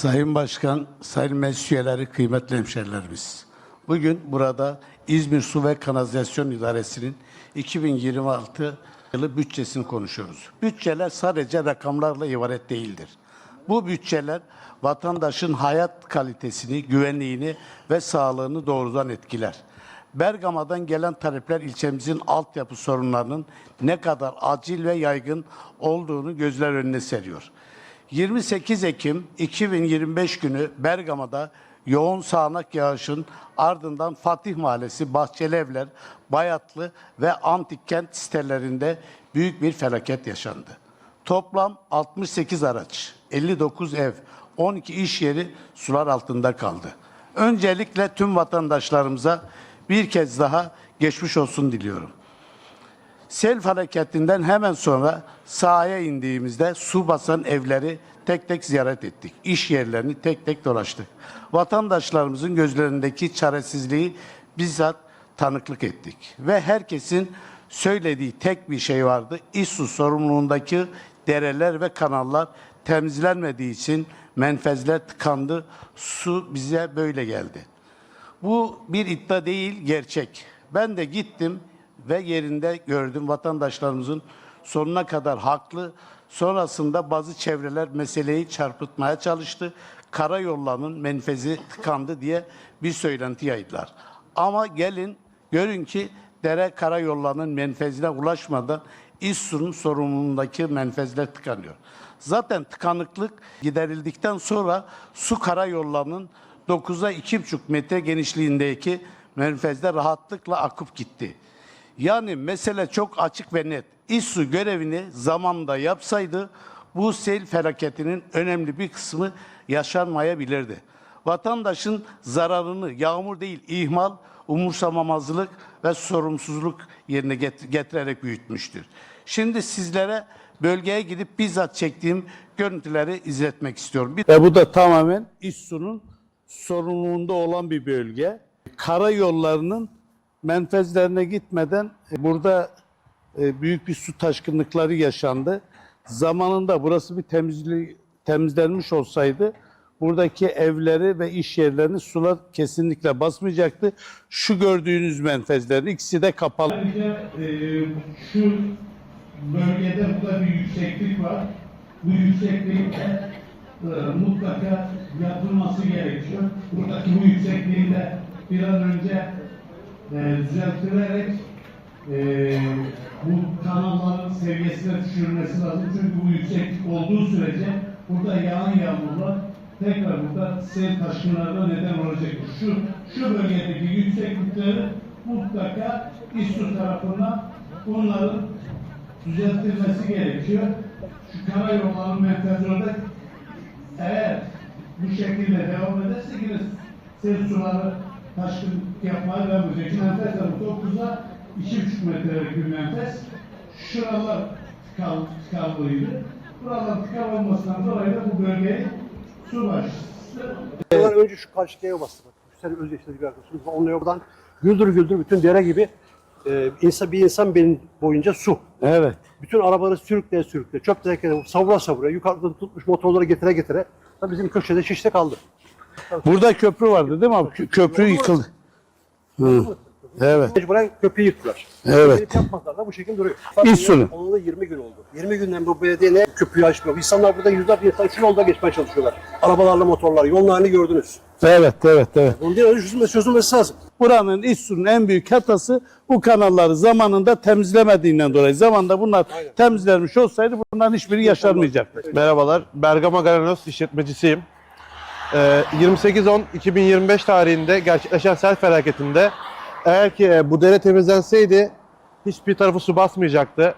Sayın Başkan, Sayın Meclis kıymetli hemşerilerimiz. Bugün burada İzmir Su ve Kanalizasyon İdaresi'nin 2026 yılı bütçesini konuşuyoruz. Bütçeler sadece rakamlarla ibaret değildir. Bu bütçeler vatandaşın hayat kalitesini, güvenliğini ve sağlığını doğrudan etkiler. Bergama'dan gelen talepler ilçemizin altyapı sorunlarının ne kadar acil ve yaygın olduğunu gözler önüne seriyor. 28 Ekim 2025 günü Bergama'da yoğun sağanak yağışın ardından Fatih Mahallesi, Bahçelievler, Bayatlı ve Antik Kent sitelerinde büyük bir felaket yaşandı. Toplam 68 araç, 59 ev, 12 iş yeri sular altında kaldı. Öncelikle tüm vatandaşlarımıza bir kez daha geçmiş olsun diliyorum. Sel felaketinden hemen sonra sahaya indiğimizde su basan evleri tek tek ziyaret ettik. İş yerlerini tek tek dolaştık. Vatandaşlarımızın gözlerindeki çaresizliği bizzat tanıklık ettik. Ve herkesin söylediği tek bir şey vardı. İSSU sorumluluğundaki dereler ve kanallar temizlenmediği için menfezler tıkandı. Su bize böyle geldi. Bu bir iddia değil, gerçek. Ben de gittim ve yerinde gördüm vatandaşlarımızın sonuna kadar haklı. Sonrasında bazı çevreler meseleyi çarpıtmaya çalıştı. Karayollarının menfezi tıkandı diye bir söylenti yaydılar. Ama gelin görün ki dere karayollarının menfezine ulaşmadan İSSU'nun sorumluluğundaki menfezler tıkanıyor. Zaten tıkanıklık giderildikten sonra su karayollarının 9'a 2,5 metre genişliğindeki menfezde rahatlıkla akıp gitti. Yani mesele çok açık ve net. İSSU görevini zamanında yapsaydı bu sel felaketinin önemli bir kısmı yaşanmayabilirdi. Vatandaşın zararını yağmur değil ihmal, umursamamazlık ve sorumsuzluk yerine get- getirerek büyütmüştür. Şimdi sizlere bölgeye gidip bizzat çektiğim görüntüleri izletmek istiyorum. Ve bu da tamamen İSSU'nun sorumluluğunda olan bir bölge. Karayollarının menfezlerine gitmeden e, burada e, büyük bir su taşkınlıkları yaşandı. Zamanında burası bir temizli, temizlenmiş olsaydı buradaki evleri ve iş yerlerini sular kesinlikle basmayacaktı. Şu gördüğünüz menfezlerin ikisi de kapalı. Ayrıca e, şu bölgede burada bir yükseklik var. Bu yükseklikte e, mutlaka yapılması gerekiyor. Buradaki bu yüksekliğin de bir an önce e, düzeltilerek e, bu kanalların seviyesine düşürülmesi lazım. Çünkü bu yükseklik olduğu sürece burada yağan yağmurlar tekrar burada sel taşkınlarına neden olacaktır. Şu, şu bölgedeki yükseklikleri mutlaka İSTU tarafından bunların düzeltilmesi gerekiyor. Şu karayollarının menfezinde eğer bu şekilde devam ederse yine sel suları taşkın yapmaya devam edecek. Menfez de bu 9'a 2,5 metrelik bir menfez. Şuralar tıkal, tıkallıydı. Buralar tıkal olmasından dolayı da bu bölgeyi su başladı. Onlar önce şu karşıya bastı. Bak. Şu sene özdeşleri bir arkadaşımız var. Onunla oradan güldür güldür bütün dere gibi e, insan, bir insan belin boyunca su. Evet. Bütün arabaları sürükle sürükle, çöp tenekleri savura savura, yukarıda tutmuş motorları getire getire. Tabii bizim köşede şişte kaldı. Burada köprü vardı değil mi abi? Kö- Köprü yıkıldı. Hı. Evet. Mecburen köprüyü yıktılar. Evet. Gelip Yapmadılar da bu şekilde duruyor. İSSU'nun. Olalı 20 gün oldu. 20 günden bu belediye ne köprüyü açmıyor. İnsanlar burada yüzlerce insan şu yolda geçmeye çalışıyorlar. Arabalarla motorlar. Yolun halini gördünüz. Evet, evet, evet. Bunun bir önce çözülmesi, çözülmesi lazım. Buranın İSSU'nun en büyük hatası bu kanalları zamanında temizlemediğinden dolayı. Zamanında bunlar temizlenmiş olsaydı bunların hiçbiri yaşanmayacaktı. Merhabalar, Bergama Granos işletmecisiyim. Ee, 28-10-2025 tarihinde gerçekleşen sel felaketinde eğer ki e, bu dere temizlenseydi hiçbir tarafı su basmayacaktı.